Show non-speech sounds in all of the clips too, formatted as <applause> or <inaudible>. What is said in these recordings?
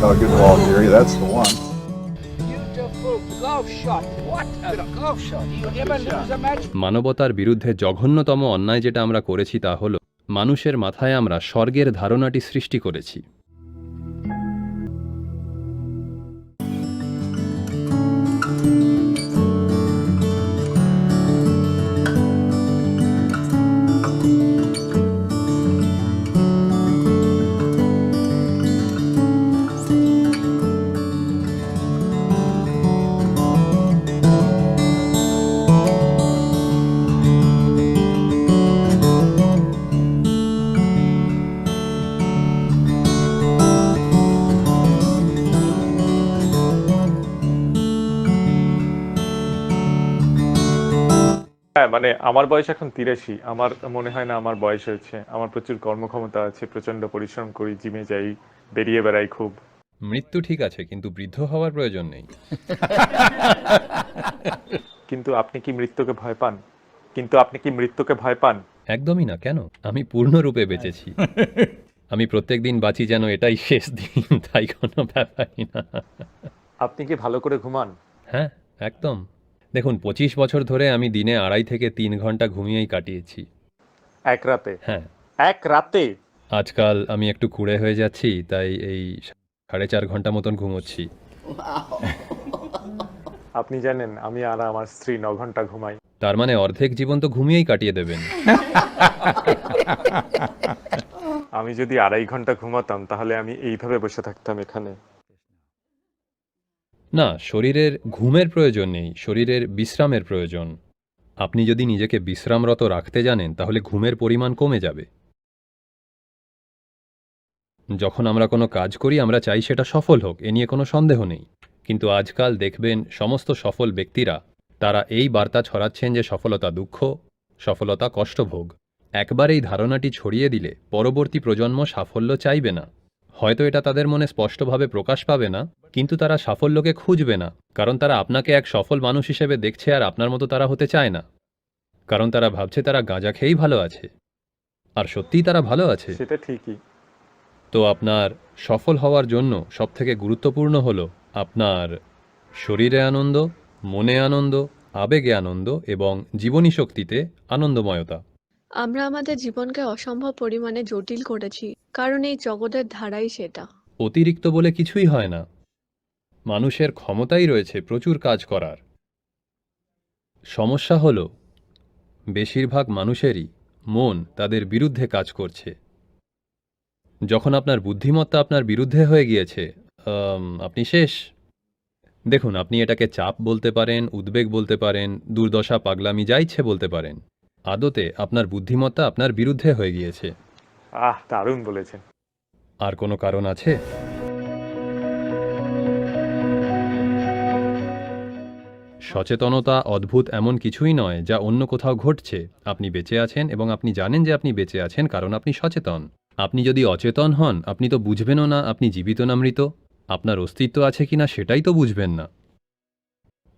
Got a good ball, Gary. That's the one. মানবতার বিরুদ্ধে জঘন্যতম অন্যায় যেটা আমরা করেছি তা হল মানুষের মাথায় আমরা স্বর্গের ধারণাটি সৃষ্টি করেছি। হ্যাঁ মানে আমার বয়স এখন তিরাশি। আমার মনে হয় না আমার বয়স হয়েছে। আমার প্রচুর কর্মক্ষমতা আছে প্রচণ্ড পরিশ্রম করি জিমে যাই বেরিয়ে বেড়াই খুব। মৃত্যু ঠিক আছে কিন্তু বৃদ্ধ হওয়ার প্রয়োজন নেই। কিন্তু আপনি কি মৃত্যুকে ভয় পান? কিন্তু আপনি কি মৃত্যুকে ভয় পান? একদমই না কেন? আমি পূর্ণরূপে বেঁচেছি। আমি প্রত্যেক দিন বাঁচি যেন এটাই শেষ দিন তাই কোনো ব্যাপারই না। আপনি কি ভালো করে ঘুমান? হ্যাঁ একদম। দেখুন পঁচিশ বছর ধরে আমি দিনে আড়াই থেকে তিন ঘণ্টা ঘুমিয়েই কাটিয়েছি। এক রাতে? হ্যাঁ। এক রাতে? আজকাল আমি একটু কুড়ে হয়ে যাচ্ছি তাই এই সাড়ে চার ঘণ্টা মতন ঘুমোচ্ছি। <laughs> আপনি জানেন আমি আর আমার স্ত্রী ন ঘণ্টা ঘুমাই। তার মানে অর্ধেক জীবন তো ঘুমিয়েই কাটিয়ে দেবেন। আমি যদি আড়াই ঘণ্টা ঘুমাতাম তাহলে আমি এইভাবে বসে থাকতাম এখানে। না, শরীরের ঘুমের প্রয়োজন নেই, শরীরের বিশ্রামের প্রয়োজন। আপনি যদি নিজেকে বিশ্রামরত রাখতে জানেন, তাহলে ঘুমের পরিমাণ কমে যাবে। যখন আমরা কোনো কাজ করি, আমরা চাই সেটা সফল হোক, এ নিয়ে কোনো সন্দেহ নেই। কিন্তু আজকাল দেখবেন, সমস্ত সফল ব্যক্তিরা, তারা এই বার্তা ছড়াচ্ছেন যে সফলতা দুঃখ, সফলতা কষ্টভোগ। একবার এই ধারণাটি ছড়িয়ে দিলে পরবর্তী প্রজন্ম সাফল্য চাইবে না। হয়তো এটা তাদের মনে স্পষ্টভাবে প্রকাশ পাবে না কিন্তু তারা সাফল্যকে খুঁজবে না কারণ তারা আপনাকে এক সফল মানুষ হিসেবে দেখছে আর আপনার মতো তারা হতে চায় না। কারণ তারা ভাবছে তারা গাঁজা খেয়েই ভালো আছে। আর সত্যিই তারা ভালো আছে। সেটা ঠিকই। তো আপনার সফল হওয়ার জন্য সবথেকে গুরুত্বপূর্ণ হলো আপনার শরীরে আনন্দ মনে আনন্দ আবেগে আনন্দ এবং জীবনী শক্তিতে আনন্দময়তা। আমরা আমাদের জীবনকে অসম্ভব পরিমাণে জটিল করেছি, কারণ এই জগতের ধারাই সেটা। অতিরিক্ত বলে কিছুই হয় না। মানুষের ক্ষমতাই রয়েছে প্রচুর কাজ করার। সমস্যা হলো, বেশিরভাগ মানুষেরই মন তাদের বিরুদ্ধে কাজ করছে। যখন আপনার বুদ্ধিমত্তা আপনার বিরুদ্ধে হয়ে গিয়েছে আপনি শেষ। দেখুন, আপনি এটাকে চাপ বলতে পারেন, উদ্বেগ বলতে পারেন, দুর্দশা, পাগলামি, যা ইচ্ছে বলতে পারেন। আদতে আপনার বুদ্ধিমত্তা আপনার বিরুদ্ধে হয়ে গিয়েছে। আহ দারুণ বলেছেন। আর কোনো কারণ আছে? সচেতনতা অদ্ভুত এমন কিছুই নয় যা অন্য কোথাও ঘটছে। আপনি বেঁচে আছেন এবং আপনি জানেন যে আপনি বেঁচে আছেন কারণ আপনি সচেতন। আপনি যদি অচেতন হন আপনি তো বুঝবেনও না আপনি জীবিত না মৃত। আপনার অস্তিত্ব আছে কিনা সেটাই তো বুঝবেন না।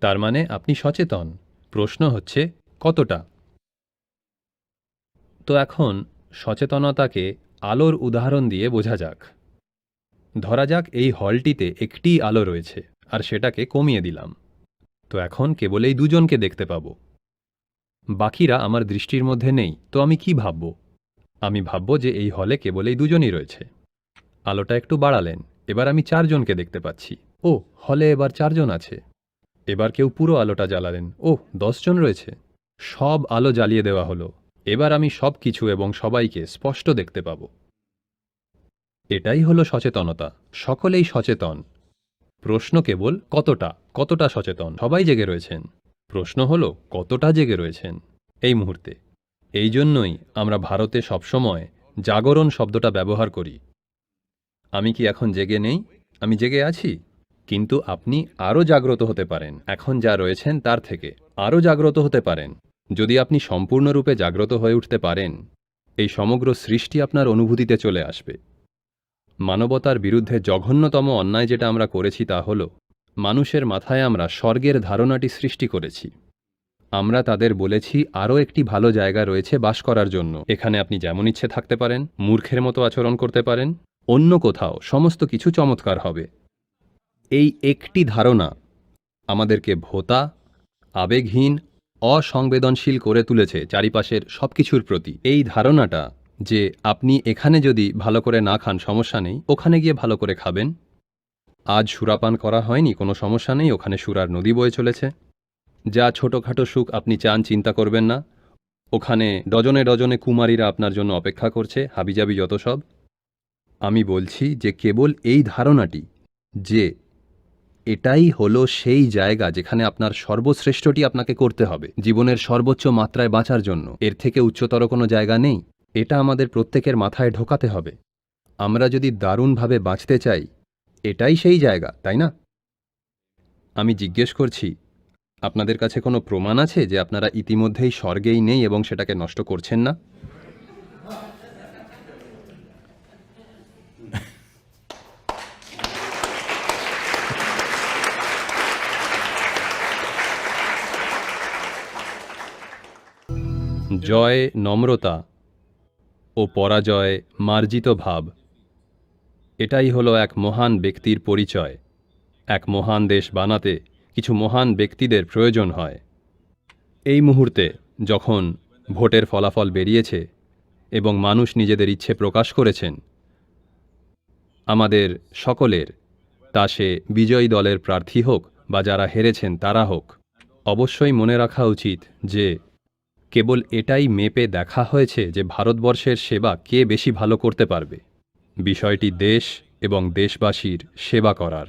তার মানে আপনি সচেতন। প্রশ্ন হচ্ছে কতটা? তো এখন সচেতনতাকে আলোর উদাহরণ দিয়ে বোঝা যাক। ধরা যাক এই হলটিতে একটি আলো রয়েছে, আর সেটাকে কমিয়ে দিলাম। তো এখন কেবল এই দুজনকে দেখতে পাব। বাকিরা আমার দৃষ্টির মধ্যে নেই, তো আমি কি ভাবব? আমি ভাবব যে এই হলে কেবল এই দুজনই রয়েছে। আলোটা একটু বাড়ালেন, এবার আমি চারজনকে দেখতে পাচ্ছি। ও, হলে এবার চারজন আছে। এবার কেউ পুরো আলোটা জ্বালালেন। ও দশজন রয়েছে। সব আলো জ্বালিয়ে দেওয়া হলো। এবার আমি সব কিছু এবং সবাইকে স্পষ্ট দেখতে পাব। এটাই হলো সচেতনতা। সকলেই সচেতন। প্রশ্ন কেবল, কতটা? কতটা সচেতন? সবাই জেগে রয়েছেন। প্রশ্ন হলো, কতটা জেগে রয়েছেন? এই মুহূর্তে। এই জন্যই আমরা ভারতে সবসময় জাগরণ শব্দটা ব্যবহার করি। আমি কি এখন জেগে নেই? আমি জেগে আছি? কিন্তু আপনি আরও জাগ্রত হতে পারেন। এখন যা রয়েছেন তার থেকে আরও জাগ্রত হতে পারেন। যদি আপনি সম্পূর্ণরূপে জাগ্রত হয়ে উঠতে পারেন, এই সমগ্র সৃষ্টি আপনার অনুভূতিতে চলে আসবে। মানবতার বিরুদ্ধে জঘন্যতম অন্যায় যেটা আমরা করেছি তা হল, মানুষের মাথায় আমরা স্বর্গের ধারণাটি সৃষ্টি করেছি। আমরা তাদের বলেছি, আরও একটি ভালো জায়গা রয়েছে বাস করার জন্য। এখানে আপনি যেমন ইচ্ছে থাকতে পারেন, মূর্খের মতো আচরণ করতে পারেন, অন্য কোথাও সমস্ত কিছু চমৎকার হবে। এই একটি ধারণা আমাদেরকে ভোতা, আবেগহীন অসংবেদনশীল করে তুলেছে চারিপাশের সবকিছুর প্রতি। এই ধারণাটা যে আপনি এখানে যদি ভালো করে না খান, সমস্যা নেই। ওখানে গিয়ে ভালো করে খাবেন। আজ সুরাপান করা হয়নি, কোনো সমস্যা নেই। ওখানে সুরার নদী বয়ে চলেছে। যা ছোটোখাটো সুখ আপনি চান, চিন্তা করবেন না। ওখানে ডজনে ডজনে কুমারীরা আপনার জন্য অপেক্ষা করছে, হাবিজাবি যত সব। আমি বলছি যে কেবল এই ধারণাটি যে এটাই হলো সেই জায়গা যেখানে আপনার সর্বশ্রেষ্ঠটি আপনাকে করতে হবে, জীবনের সর্বোচ্চ মাত্রায় বাঁচার জন্য। এর থেকে উচ্চতর কোনো জায়গা নেই। এটা আমাদের প্রত্যেকের মাথায় ঢোকাতে হবে। আমরা যদি দারুণভাবে বাঁচতে চাই, এটাই সেই জায়গা, তাই না? আমি জিজ্ঞেস করছি, আপনাদের কাছে কোনো প্রমাণ আছে যে আপনারা ইতিমধ্যেই স্বর্গেই নেই এবং সেটাকে নষ্ট করছেন না? জয় নম্রতা ও পরাজয় মার্জিত ভাব। এটাই হলো এক মহান ব্যক্তির পরিচয়। এক মহান দেশ বানাতে কিছু মহান ব্যক্তিদের প্রয়োজন হয়। এই মুহূর্তে যখন ভোটের ফলাফল বেরিয়েছে এবং মানুষ নিজেদের ইচ্ছে প্রকাশ করেছেন, আমাদের সকলের, তা সে বিজয়ী দলের প্রার্থী হোক বা যারা হেরেছেন তারা হোক, অবশ্যই মনে রাখা উচিত যে কেবল এটাই মেপে দেখা হয়েছে যে ভারতবর্ষের সেবা কে বেশি ভালো করতে পারবে। বিষয়টি দেশ এবং দেশবাসীর সেবা করার।